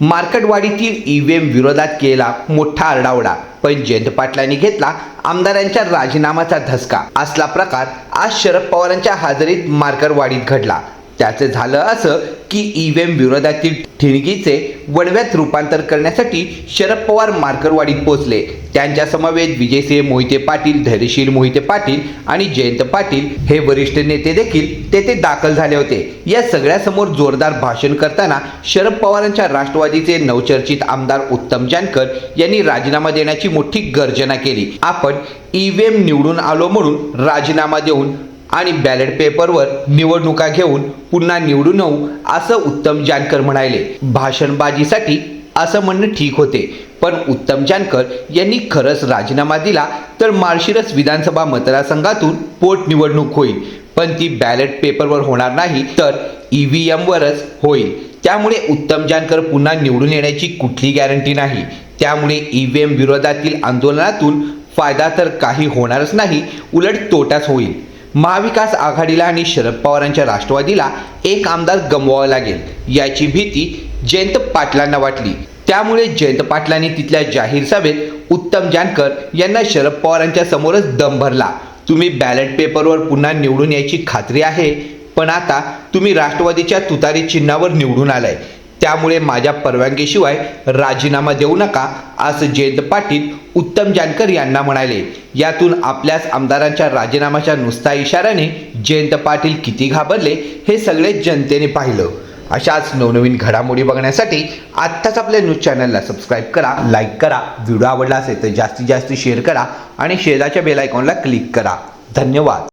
मार्केटवाडीतील EVM विरोधात केला मोठा आरडाओरडा. पण जयंत पाटलांनी घेतला आमदारांच्या राजीनामाचा धसका. असला प्रकार आज शरद पवारांच्या हाजरीत मार्केटवाडीत घडला. त्याचे झालं असं की ईव्हीएम विरोधातील ठिणगीचे वडव्यात रूपांतर करण्यासाठी शरद पवार मार्करवाडीत पोहोचले. त्यांच्या समवेत विजयसिंह मोहिते पाटील धैर्यशील मोहिते पाटील आणि जयंत पाटील हे वरिष्ठ नेते देखील तेथे दाखल झाले होते. या सगळ्यासमोर जोरदार भाषण करताना शरद पवारांच्या राष्ट्रवादीचे नवचर्चित आमदार उत्तम जानकर यांनी राजीनामा देण्याची मोठी गर्जना केली. आपण ईव्हीएम निवडून आलो म्हणून राजीनामा देऊन आणि बॅलेट पेपरवर निवडणुका घेऊन पुन्हा निवडून येऊ असं उत्तम जानकर म्हणाले. भाषणबाजीसाठी असं म्हणणं ठीक होते. पण उत्तम जानकर यांनी खरंच राजीनामा दिला तर माळशिरस विधानसभा मतदारसंघातून पोटनिवडणूक होईल. पण ती बॅलेट पेपरवर होणार नाही तर ई व्ही एमवरच होईल. त्यामुळे उत्तम जानकर पुन्हा निवडून येण्याची कुठली गॅरंटी नाही. त्यामुळे ई व्ही एम विरोधातील आंदोलनातून फायदा तर काही होणारच नाही उलट तोटाच होईल. महाविकास आघाडीला आणि शरद पवारांच्या राष्ट्रवादीला एक आमदार गमवावा लागेल याची भीती जयंत पाटलांना वाटली. त्यामुळे जयंत पाटलांनी तिथल्या जाहीर सभेत उत्तम जानकर यांना शरद पवारांच्या समोरच दम भरला. तुम्ही बॅलेट पेपरवर पुन्हा निवडून यायची खात्री आहे पण आता तुम्ही राष्ट्रवादीच्या तुतारी चिन्हावर निवडून आलाय. त्यामुळे माझ्या परवानगीशिवाय राजीनामा देऊ नका असं जयंत पाटील उत्तम जानकर यांना म्हणाले. यातून आपल्याच आमदारांच्या राजीनाम्याच्या नुसता इशाऱ्याने जयंत पाटील किती घाबरले हे सगळे जनतेने पाहिलं. अशाच नवनवीन घडामोडी बघण्यासाठी आत्ताच आपल्या न्यूज चॅनलला सबस्क्राईब करा लाईक करा. व्हिडिओ आवडला असेल तर जास्तीत जास्त शेअर करा आणि शेजारच्या बेल आयकॉनला क्लिक करा. धन्यवाद.